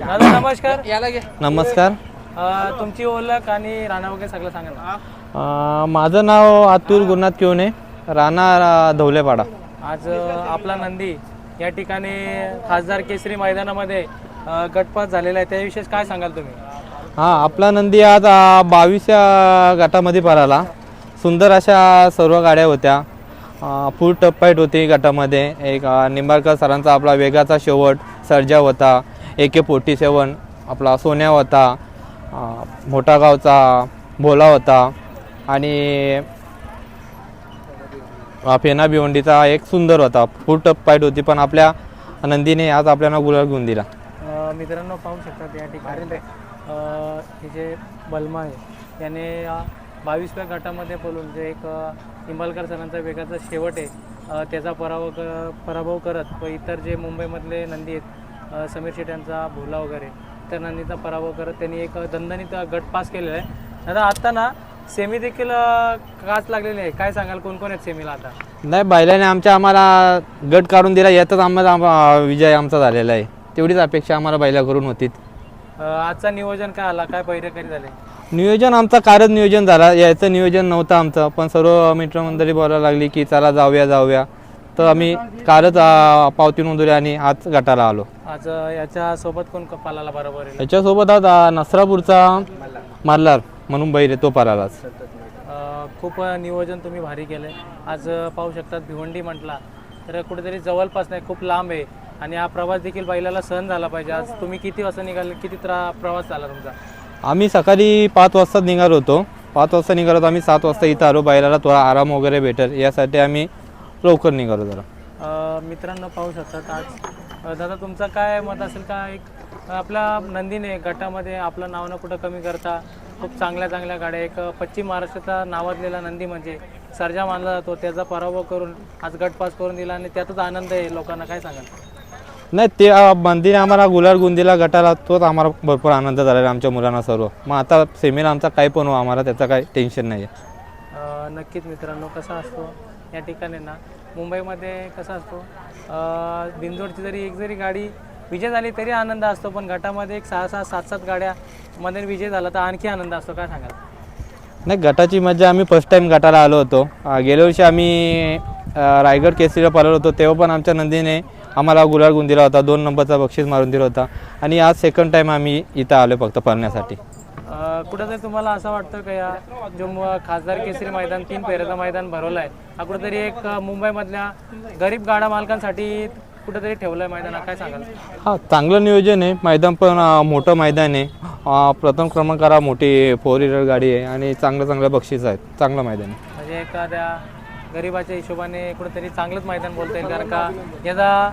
दादा नमस्कार. याला घे. नमस्कार. अ, तुमची ओळख आणि राणा वगैरे सगळं सांगा ना. अं, माझं नाव अतुल गुरुनाथ किवणे राहणार अं, धवलेपाडा. आज अ, आपला नंदी या ठिकाणी खासदार केसरी मैदानामध्ये अ, गटपात झालेला आहे. त्याविषयी काय सांगाल तुम्ही? हां आपला नंदी आज बावीसच्या गटामध्ये पळाला. सुंदर अशा सर्व गाड्या होत्या. फुल टप्पाईट होती गटामध्ये. एक अं, निंबाळकर सरांचा आपला वेगाचा शेवट सर्जा होता. ए के फोर्टी सेवन आपला सोन्या होता मोठा गावचा भोला होता आणि फेना भिवंडीचा एक सुंदर होता. फुल टप फाईट होती पण आपल्या नंदीने आज आपल्याला गुलाल घेऊन दिला. मित्रांनो पाहू शकतात या ठिकाणी. हे जे बलमा आहे याने अ, बावीसव्या गटामध्ये बोलून जे एक अ, निंबाळकर सरांचा वेगाचा शेवट आहे त्याचा पराभव क पराभव करत व इतर जे मुंबईमधले नंदी आहेत समीर शेट यांचा भोला वगैरे त्या नंदीचा पराभव करत त्यांनी एक दणदणीत गट पास केलेला आहे. आता आता ना सेमी देखील काच लागलेली आहे. काय सांगाल? कोण कोण आहेत सेमीला आता? नाही बैलाने आमच्या आम्हाला गट काढून दिला. यातच आम्हाला आम- विजय आमचा झालेला आहे. तेवढीच अपेक्षा आम्हाला बैलाकडून होती. अ, आजचा नियोजन काय आला? काय पहिरेकरी झाले? नियोजन आमचा कारच नियोजन झाला. याचं नियोजन नव्हतं आमचं. पण सर्व मित्रमंडळी बोलायला लागली की चला जाऊया जाऊया. तर आम्ही कारच आ, पावती नोंदवली आणि आज गटाला आलो. आज याच्या सोबत कोण क- पालाला बरोबर आहे याच्यासोबत आज नसरापूरचा मारलार म्हणून बैल आहे, तो पळालाच अ, खूप नियोजन तुम्ही भारी केलं आज अ, पाहू शकतात भिवंडी म्हटला तर कुठेतरी जवळपास नाही खूप लांब आहे. आणि हा प्रवास देखील बैलाला सहन झाला पाहिजे. आज तुम्ही किती वाजता निघाले किती त्रा प्रवास झाला तुमचा? आम्ही सकाळी पाच वाजता निघालो होतो. पाच वाजता निघालो होतो आम्ही सात वाजता इथं आलो. बैलाला थोडा आराम वगैरे भेटेल. यासाठी आम्ही लवकर निघालो जरा. अ, मित्रांनो पाहू शकतात आज. अ, दादा तुमचं काय मत असेल? का एक आपल्या नंदीने गटामध्ये आपलं नाव न कुठं कमी करता खूप चांगल्या चांगल्या गाड्या एक पश्चिम महाराष्ट्राचा नावाजलेला नंदी म्हणजे सर्जा मानला जातो. त्याचा पराभव करून आज गट पास करून दिला आणि त्यातच आनंद आहे लोकांना. काय सांगाल? नाही ते बंदीने आम्हाला गुलाल गुंदीला गटाला तोच आम्हाला भरपूर आनंद झालेला आहे आमच्या मुलांना सर्व. मग आता सेमीला आमचा काही पण हो आम्हाला त्याचं काही टेन्शन नाही आहे अ, नक्कीच मित्रांनो कसा असतो? या ठिकाणी ना. मुंबईमध्ये कसा असतो दिनजोडची जरी एक जरी गाडी विजय झाली तरी आनंद असतो पण गटामध्ये एक सहा सहा सात सात गाड्या मध्ये विजय झाला तर आणखी आनंद असतो काय सांगाल? नाही गटाची मजा आम्ही फर्स्ट टाईम गटाला आलो होतो. गेल्या वर्षी आम्ही रायगड केसरीला पळलो होतो तेव्हा पण आमच्या नंदीने आम्हाला गुलाल गुंद दिला होता दोन नंबरचा बक्षीस मारून दिला होता. आणि आज सेकंड टाईम आम्ही इथं आलो फक्त पळण्यासाठी. कुठंतरी तुम्हाला असं वाटतं का या जो खासदार केसरी मैदान तीन पेरेचं मैदान भरवलं आहे. हा कुठंतरी एक मुंबईमधल्या गरीब गाडा मालकांसाठी कुठंतरी ठेवलं आहे मैदान काय सांगाल? हां चांगलं नियोजन आहे. मैदान पण मोठं मैदान आहे. प्रथम क्रमांकाला मोठी फोर व्हीलर गाडी आहे आणि चांगलं चांगलं बक्षीस आहेत चांगलं मैदान आहे. म्हणजे एखाद्या गरिबाच्या हिशोबाने कुठेतरी चांगलंच मैदान बोलता येईल कारण का याचा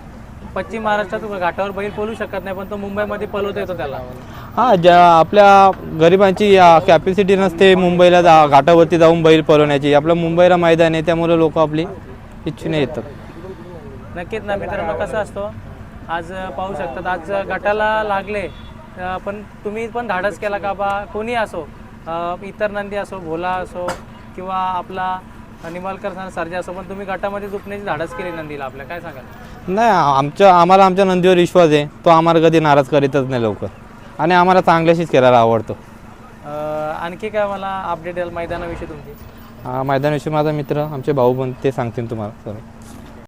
पश्चिम महाराष्ट्रात घाटावर बैल पळू शकत नाही पण तो मुंबईमध्ये पळवता येतो त्याला. हां ज्या आपल्या गरिबांची कॅपॅसिटी नसते मुंबईला जा घाटावरती जाऊन बैल पळवण्याची. आपलं मुंबईला मैदान आहे त्यामुळे लोक आपली इच्छेने येतात. नक्कीच ना मित्रांनो कसं असतो आज पाहू शकतात आज गटाला लागले पण तुम्ही पण धाडस केला का बा? कोणी असो इतर नंदी असो भोला असो किंवा आपला निमालकर सर्जा असो पण तुम्ही गटामध्ये झुकण्याची धाडस केली नंदीला आपल्या. काय सांगाल? नाही आमच्या आम्हाला आमच्या नंदीवर विश्वास आहे. तो आम्हाला कधी नाराज करीतच नाही लवकर. आणि आम्हाला चांगल्याशीच खेळायला आवडतो. अ, आणखी काय मला अपडेट द्याल मैदानाविषयी तुमची? हा, मैदानाविषयी माझा मित्र आमचे भाऊ पण ते सांगतील तुम्हाला. सर